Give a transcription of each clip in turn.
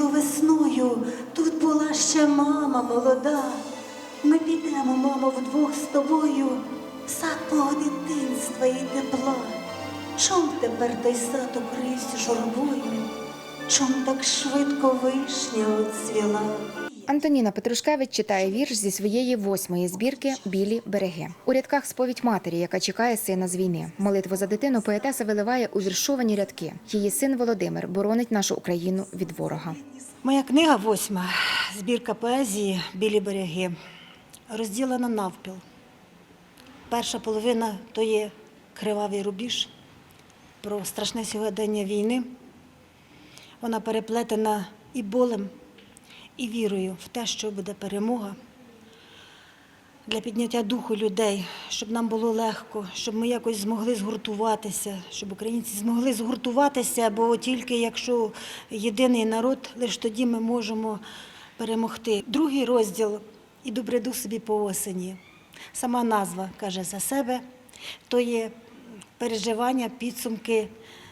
було весною, тут була ще мама молода. Ми підемо, мамо, вдвох з тобою, сад мого дитинства і тепла. Чом тепер той сад укрився журбою? Чом так швидко вишня оцвіла? Антоніна Петрушкевич читає вірш зі своєї восьмої збірки Білі береги. У рядках сповідь матері, яка чекає сина з війни. Молитву за дитину поетеса виливає у віршовані рядки. Її син Володимир боронить нашу Україну від ворога. Моя книга восьма, збірка поезії Білі береги, розділена навпіл. Перша половина то є кривавий рубіж про страшне сьогодення війни. Вона переплетена і болем, і вірою в те, що буде перемога. Для підняття духу людей, щоб нам було легко, щоб ми якось змогли згуртуватися, щоб українці змогли згуртуватися, бо тільки якщо єдиний народ, лише тоді ми можемо перемогти. Другий розділ іду бреду собі по осені. Сама назва каже за себе, то є переживання, підсумки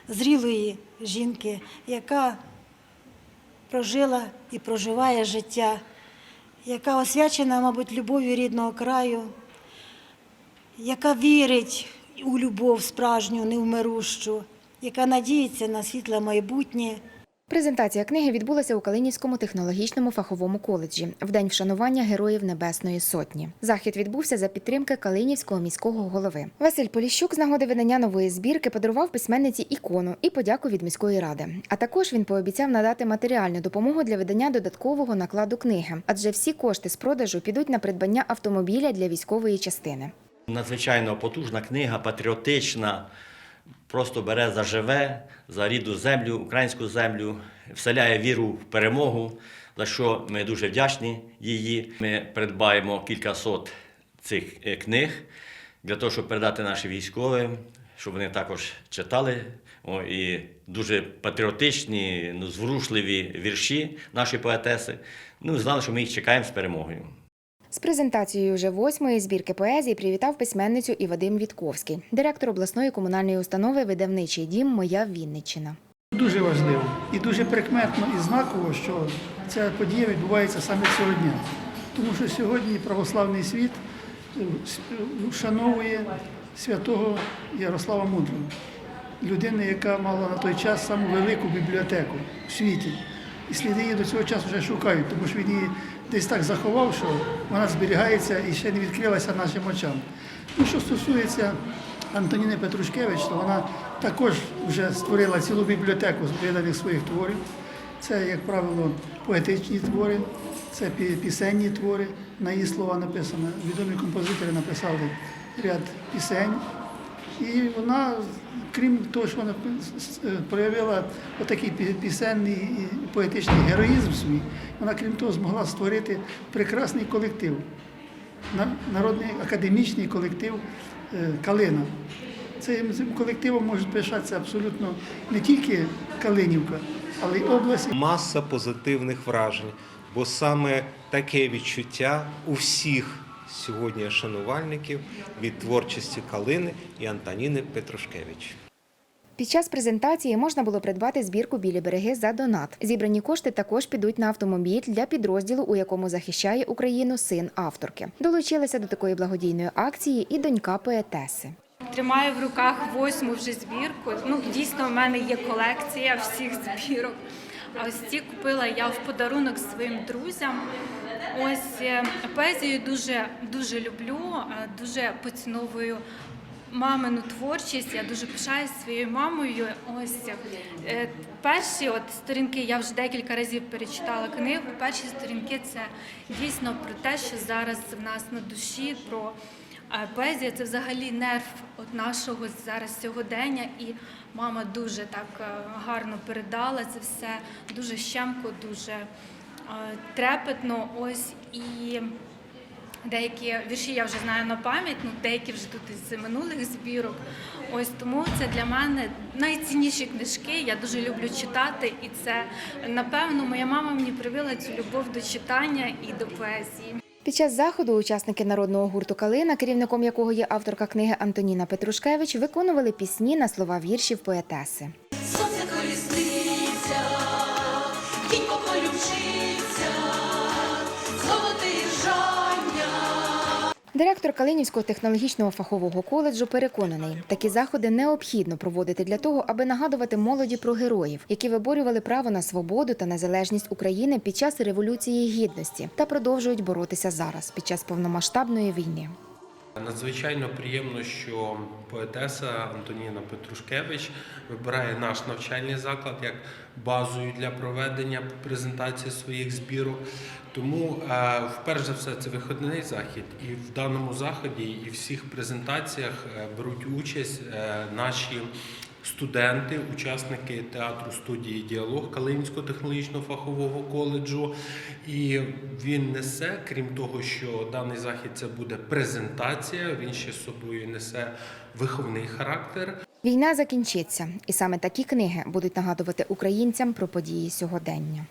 зрілої жінки, яка прожила і проживає життя, яка освячена, мабуть, любов'ю рідного краю, яка вірить у любов справжню, невмирущу, яка надіється на світле майбутнє. Презентація книги відбулася у Калинівському технологічному фаховому коледжі в день вшанування Героїв Небесної Сотні. Захід відбувся за підтримки Калинівського міського голови. Василь Поліщук з нагоди видання нової збірки подарував письменниці ікону і подяку від міської ради. А також він пообіцяв надати матеріальну допомогу для видання додаткового накладу книги, адже всі кошти з продажу підуть на придбання автомобіля для військової частини. Надзвичайно потужна книга, патріотична, просто бере за живе, за рідну землю, українську землю, вселяє віру в перемогу, за що ми дуже вдячні її. Ми придбаємо кількасот цих е, книг для того, щоб передати нашим військовим, щоб вони також читали. О, і дуже патріотичні, ну, зворушливі вірші нашої поетеси. Ну, знали, що ми їх чекаємо з перемогою. З презентацією вже восьмої збірки поезії привітав письменницю і Вадим Вітковський, директор обласної комунальної установи Видавничий дім Моя Вінниччина. Дуже важливо і дуже прикметно і знаково, що ця подія відбувається саме цього дня. Тому що сьогодні православний світ е, е, вшановує святого Ярослава Мудрого, людини, яка мала на той час саму велику бібліотеку в світі. І сліди її до цього часу вже шукають, тому що він її десь так заховав, що вона зберігається і ще не відкрилася нашим очам. Ну, що стосується Антоніни Петрушкевич, то вона також вже створила цілу бібліотеку з виданих своїх творів. Це, як правило, поетичні твори, це пісенні твори, на її слова написано. Відомі композитори написали ряд пісень. І вона, крім того, що вона проявила отакий пісенний і поетичний героїзм свій, вона, крім того, змогла створити прекрасний колектив, на- народний академічний колектив е, Калина. Цим цим колективом може пишатися абсолютно не тільки Калинівка, але й область. маса позитивних вражень, бо саме таке відчуття у всіх сьогодні шанувальників від творчості Калини і Антоніни Петрушкевич. Під час презентації можна було придбати збірку білі береги за донат. Зібрані кошти також підуть на автомобіль для підрозділу, у якому захищає Україну син авторки. Долучилася до такої благодійної акції і донька поетеси. Тримаю в руках восьму вже збірку. Ну, дійсно, в мене є колекція всіх збірок. А ось ці купила я в подарунок своїм друзям. Ось е, поезію дуже дуже люблю, е, дуже поціновую мамину творчість. Я дуже пишаюсь своєю мамою. Ось е, перші от сторінки я вже декілька разів перечитала книгу. Перші сторінки це дійсно про те, що зараз в нас на душі, про Поезія це взагалі нерв от нашого зараз сьогодення, і мама дуже так е, гарно передала це все, дуже щемко, дуже е, трепетно. Ось і деякі вірші я вже знаю на пам'ять, ну деякі вже тут із минулих збірок. Ось тому це для мене найцінніші книжки. Я дуже люблю читати, і це напевно моя мама мені привила цю любов до читання і до поезії. Під час заходу учасники народного гурту Калина, керівником якого є авторка книги Антоніна Петрушкевич, виконували пісні на слова віршів поетеси. Сонце колісниця, кінь по Директор Калинівського технологічного фахового коледжу переконаний, такі заходи необхідно проводити для того, аби нагадувати молоді про героїв, які виборювали право на свободу та незалежність України під час революції гідності та продовжують боротися зараз під час повномасштабної війни. Надзвичайно приємно, що поетеса Антоніна Петрушкевич вибирає наш навчальний заклад як базою для проведення презентації своїх збірок. Тому, е, вперше за все, це виходний захід, і в даному заході і в всіх презентаціях е, беруть участь е, наші студенти, учасники театру студії Діалог Калинського технологічного фахового коледжу. І він несе, крім того, що даний захід це буде презентація, він ще собою несе виховний характер. Війна закінчиться, і саме такі книги будуть нагадувати українцям про події сьогодення.